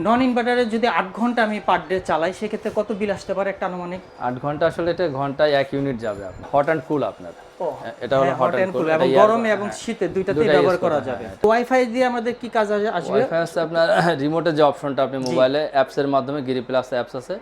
নন ইনভার্টারে যদি আট ঘণ্টা আমি পার ডে চালাই সেক্ষেত্রে কত বিল আসতে পারে একটা আনুমানিক? আট ঘণ্টা আসলে এটা ঘন্টায় এক ইউনিট যাবে হট অ্যান্ড কুল আপনার। এটা হলো হট অ্যান্ড কুল এবং গরমে এবং শীতে দুইটাতেই ব্যবহার করা যাবে। ওয়াইফাই দিয়ে আমাদের কি কাজ আসে- আসবে? ওয়াইফাই আপনার রিমোটের যে অপশনটা আপনি মোবাইলে অ্যাপসের মাধ্যমে গিরি প্লাস অ্যাপস আছে।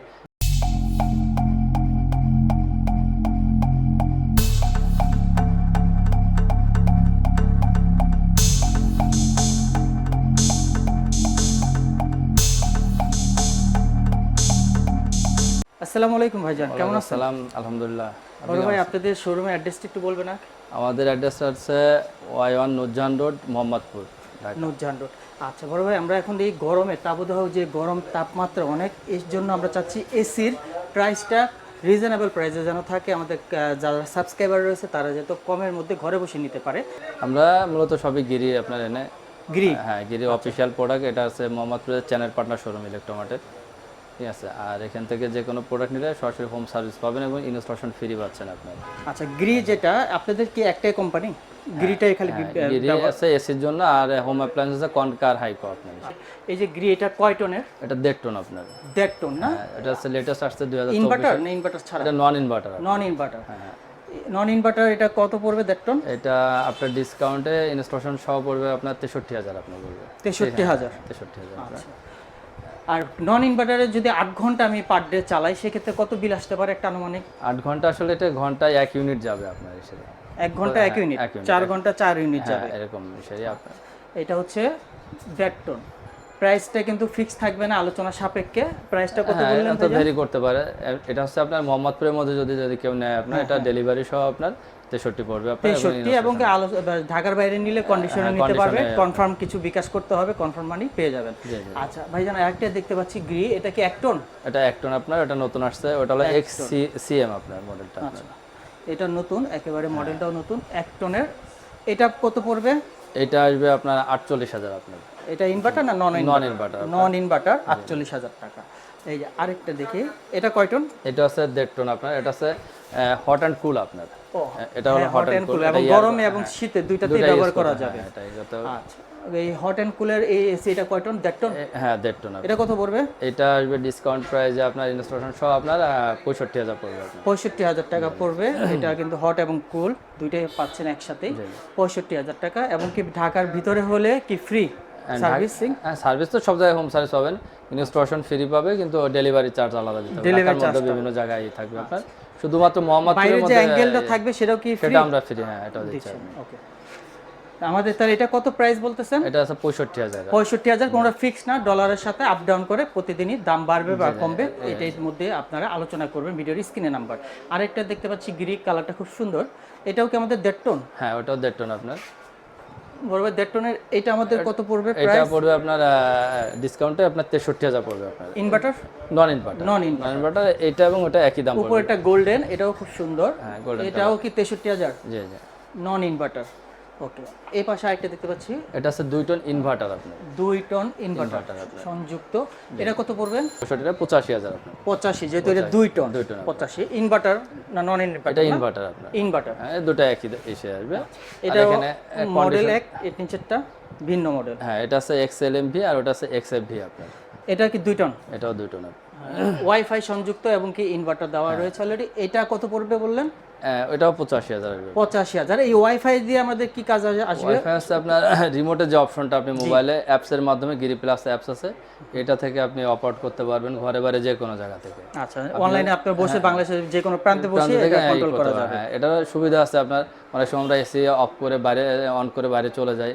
আসসালামু আলাইকুম ভাইজান কেমন আছেন? সালাম আলহামদুলিল্লাহ। ভাই আপনাদের শোরুমের অ্যাড্রেসটা একটু বলবেন না? আমাদের অ্যাড্রেসটা হচ্ছে Y one Nurjahan road Mohammadpur. Nurjahan road. আচ্ছা বড় ভাই আমরা এখন এই গরমে তাপদাহ যে গরম তাপমাত্রা অনেক এর জন্য আমরা চাচ্ছি এসির প্রাইসটা রিজনেবল প্রাইসে যেন থাকে। আমাদের যারা সাবস্ক্রাইবার রয়েছে তারা যাতে কমের মধ্যে ঘরে বসে নিতে পারে। আমরা মূলত সবই গিরি আপনার এনে গিরি? হ্যাঁ গিরি অফিসিয়াল প্রোডাক্ট এটা আছে মোহাম্মদপুরের চ্যানেল পার্টনার শোরুম ইলেকট্রোমার্টের ঠিক আছে আর এখান থেকে যে কোনো প্রোডাক্ট নিলে সরাসরি হোম সার্ভিস পাবেন এবং ইনস্টলেশন ফ্রি পাচ্ছেন আপনার আচ্ছা গ্রি যেটা আপনাদের কি একটাই কোম্পানি গ্রিটাই খালি হ্যাঁ, গিরি আছে এসির জন্য আর হোম অ্যাপ্লায়েন্স আছে কনকার হাইকো আপনার এই যে গ্রি এটা কয় টনের এটা দেড় টন আপনার। দেড় টন না? হ্যাঁ, এটা হচ্ছে লেটেস্ট আসছে দুই হাজার ইনভার্টার না ইনভার্টার ছাড়া? এটা নন ইনভার্টার নন ইনভার্টার হ্যাঁ নন ইনভার্টার এটা কত পড়বে দেড় টন এটা আপনার ডিসকাউন্টে ইনস্টলেশন সহ পড়বে আপনার তেষট্টি হাজার আপনার পড়বে তেষট্টি হাজার। তেষট্টি হাজার। আচ্ছা। আর নন ইনভার্টারে যদি আট ঘণ্টা আমি পার ডে চালাই সেক্ষেত্রে কত বিল আসতে পারে একটা আনুমানিক? আট ঘণ্টা আসলে এটা ঘন্টায় এক ইউনিট যাবে আপনার হিসেবে। এক ঘণ্টা এক ইউনিট চার ঘণ্টা চার ইউনিট হ্যাঁ যাবে। এরকম হিসেবে আপনার। এটা হচ্ছে দেড় টন প্রাইসটা কিন্তু ফিক্স থাকবে না আলোচনা সাপেক্ষে। প্রাইসটা কত হ্যাঁ বললেন এটা তো ভেরি করতে পারে। এটা হচ্ছে আপনার মোহাম্মদপুরের মধ্যে যদি যদি কেউ নেয় আপনার এটা ডেলিভারি সহ আপনার তেষট্টি পড়বে তেষট্টি এবং ঢাকার বাইরে নিলে কন্ডিশনে নিতে পারবে। কনফার্ম কিছু বিকাশ করতে হবে কনফার্ম মানি পেয়ে যাবেন। আচ্ছা ভাইজান আরেকটা দেখতে পাচ্ছি গ্রি এটা কি এক টন এটা এক টন আপনার এটা নতুন আসছে ওটা হলো এক্স সিএম আপনার মডেলটা আপনার। এটা নতুন একেবারে মডেলটাও নতুন এক টনের এটা কত পড়বে? এটা আসবে আপনার আটচল্লিশ হাজার আপনার। এটা ইনভার্টার না নন নন ইনভার্টার নন ইনভার্টার আটচল্লিশ হাজার টাকা। এই যে আরেকটা দেখি এটা কয় টন এটা হচ্ছে দেড় টন আপনার এটা হচ্ছে হট অ্যান্ড কুল আপনার। এটা হলো হট অ্যান্ড কুল এবং গরমে এবং শীতে দুইটাতেই ব্যবহার করা যাবে। এটা যাতে আচ্ছা এই হট অ্যান্ড কুলের এই এসি এটা কয় টন দেড় টন হ্যাঁ দেড় টন এটা কত পড়বে? এটা আসবে ডিসকাউন্ট প্রাইসে আপনার ইনস্টলেশন সহ আপনার পঁয়ষট্টি হাজার পড়বে পঁয়ষট্টি হাজার টাকা পড়বে। এটা কিন্তু হট এবং কুল দুইটাই পাচ্ছেন একসাথেই। পঁয়ষট্টি হাজার টাকা এবং কি ঢাকার ভিতরে হলে কি ফ্রি সার্ভিসিং হ্যাঁ সার্ভিস তো সব জায়গায় হোম সার্ভিস পাবেন। ইনস্টলেশন ফ্রি পাবে কিন্তু ডেলিভারি চার্জ আলাদা দিতে হবে। ঢাকার মধ্যে বিভিন্ন জায়গায় থাকবে আপনার। শুধুমাত্র মোহাম্মদপুরের মধ্যে অ্যাঙ্গেলটা থাকবে সেটাও কি ফ্রি সেটা আমরা ফ্রি হ্যাঁ এটাও দিচ্ছি। ওকে আমাদের এটা কত প্রাইস বলতেছেন? এটা আছে পঁয়ষট্টি হাজার। পঁয়ষট্টি হাজার কোনো ফিক্স না ডলারের সাথে আপ ডাউন করে প্রতিদিনই দাম বাড়বে বা কমবে এটার মধ্যে আপনারা আলোচনা করবেন ভিডিওর স্ক্রিনে নাম্বার। আরেকটা দেখতে পাচ্ছি গ্রিক কালারটা খুব সুন্দর। এটাও কি আমাদের দেড় টন? হ্যাঁ ওটাও দেড় টন আপনার। বলবে দেড় টনের এটা আমাদের কত পড়বে এটা পড়বে আপনার ডিসকাউন্টে আপনার তেষট্টি হাজার পড়বে আপনার। Inverter non inverter non non inverter এটা এবং ওটা একই দাম উপর এটা গোল্ডেন এটাও খুব সুন্দর। হ্যাঁ গোল্ডেন এটাও কি তেষট্টি হাজার? জি জি। নন ইনভার্টার ওকে এই পাশে আরেকটা দেখতে পাচ্ছি। এটা আছে দুই টন ইনভার্টার আপনার। দুই টন ইনভার্টার সংযুক্ত। এটা কত পড়বে পঁয়ষট্টিটা পঁচাশি হাজার আপনার। পঁচাশি যেহেতু এটা দুই টন। দুই টন পঁচাশি ইনভার্টার না নন এটা ইনভার্টার ইনভার্টার আপনার। ইনভার্টার হ্যাঁ দুটো একই এসে আসবে। এটা এখানে মডেল এক এর নিচেরটা ভিন্ন মডেল হ্যাঁ এটা আছে এক্স এল এম ভি আর ওটা আছে এক্স এফ ভি আপনার। এটা কি দুই টন? এটাও দুই টন ওয়াইফাই সংযুক্ত এবং কি ইনভার্টার দেওয়া রয়েছে অলরেডি এটা কত পড়বে বললেন? হ্যাঁ, ওটাও পঁচাশি হাজার পঁচাশি হাজার। এই ওয়াইফাই দিয়ে আমাদের কি কাজ আসবে- ওয়াইফাই আছে আপনার রিমোটের যে অপশনটা আপনি মোবাইলে অ্যাপসের মাধ্যমে গিরি প্লাস অ্যাপস আছে। এটা থেকে আপনি অপারেট করতে পারবেন ঘরে বাইরে যে কোনো জায়গা থেকে। আচ্ছা অনলাইনে আপনার বসে বাংলাদেশের যে কোনো প্রান্তে বসে এটা কন্ট্রোল করা যাবে। হ্যাঁ এটার সুবিধা আছে আপনার। অনেক সময় আমরা এসি অফ করে বাইরে অন করে বাইরে চলে যাই।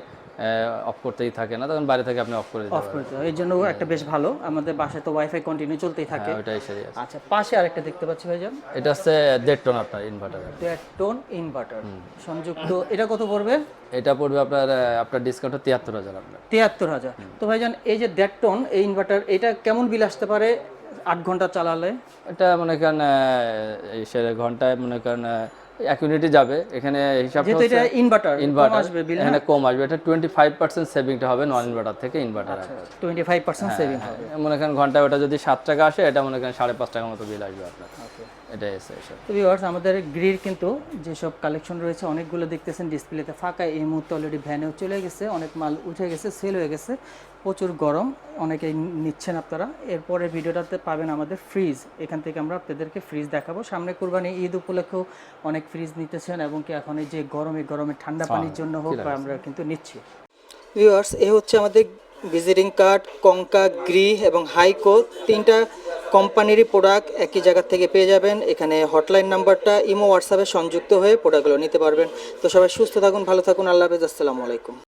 অফ করতেই থাকে না তখন বাইরে থেকে আপনি অফ করে দিতে অফ করে। এই জন্য একটা বেশ ভালো আমাদের বাসায় তো ওয়াইফাই কন্টিনিউ চলতেই থাকে। পারেন ওইটাই সেরি আছে। আচ্ছা পাশে আরেকটা দেখতে পাচ্ছি ভাইজান। এটা হচ্ছে দেড় টন আপনার ইনভার্টার দেড় টন ইনভার্টার সংযুক্ত এটা কত পড়বে? এটা পড়বে আপনার আপনার ডিসকাউন্ট তিয়াত্তর হাজার আপনার। তিয়াত্তর হাজার। তো ভাইজান এই যে দেড় টন এই ইনভার্টার এটা কেমন বিল আসতে পারে আট ঘণ্টা চালালে? এটা মনে করেন ঘন্টায় মনে করেন এক ইউনিটে যাবে। এখানে হিসাবটা যেহেতু এটা ইনভার্টার ইনভার্টার আসবে বিল এখানে কম আসবে। এটা টোয়েন্টি ফাইভ পার্সেন্ট সেভিংটা হবে নন ইনভার্টার থেকে inverter twenty five percent saving হবে। মনে করেন ঘন্টায় ওটা যদি সাত টাকা আসে এটা মনে করেন সাড়ে পাঁচ টাকার মতো বিল আসবে আপনার। এটাই আছে এসব তো ভিউয়ার্স আমাদের গ্রির কিন্তু যেসব কালেকশন রয়েছে অনেকগুলো দেখতেছেন ডিসপ্লেতে ফাঁকা। এই মুহূর্তে অলরেডি ভ্যানেও চলে গেছে অনেক মাল উঠে গেছে সেল হয়ে গেছে প্রচুর গরম অনেকেই নিচ্ছেন আপনারা। এরপরে ভিডিওটাতে পাবেন আমাদের ফ্রিজ এখান থেকে আমরা আপনাদেরকে ফ্রিজ দেখাবো। সামনে কুরবানি ঈদ উপলক্ষেও অনেক ফ্রিজ নিতেছেন এবং কি এখন এই যে গরমে গরমে ঠান্ডা পানির জন্য হোক বা আমরা কিন্তু নিচ্ছি। ভিউয়ার্স এ হচ্ছে আমাদের ভিজিটিং কার্ড কঙ্কা গ্রি এবং হাইকো তিনটা কোম্পানিরই প্রোডাক্ট একই জায়গা থেকে পেয়ে যাবেন। এখানে হটলাইন নাম্বারটা ইমো হোয়াটসঅ্যাপে সংযুক্ত হয়ে প্রোডাক্টগুলো নিতে পারবেন। তো সবাই সুস্থ থাকুন ভালো থাকুন আল্লাহ হাফেজ আসসালামু আলাইকুম।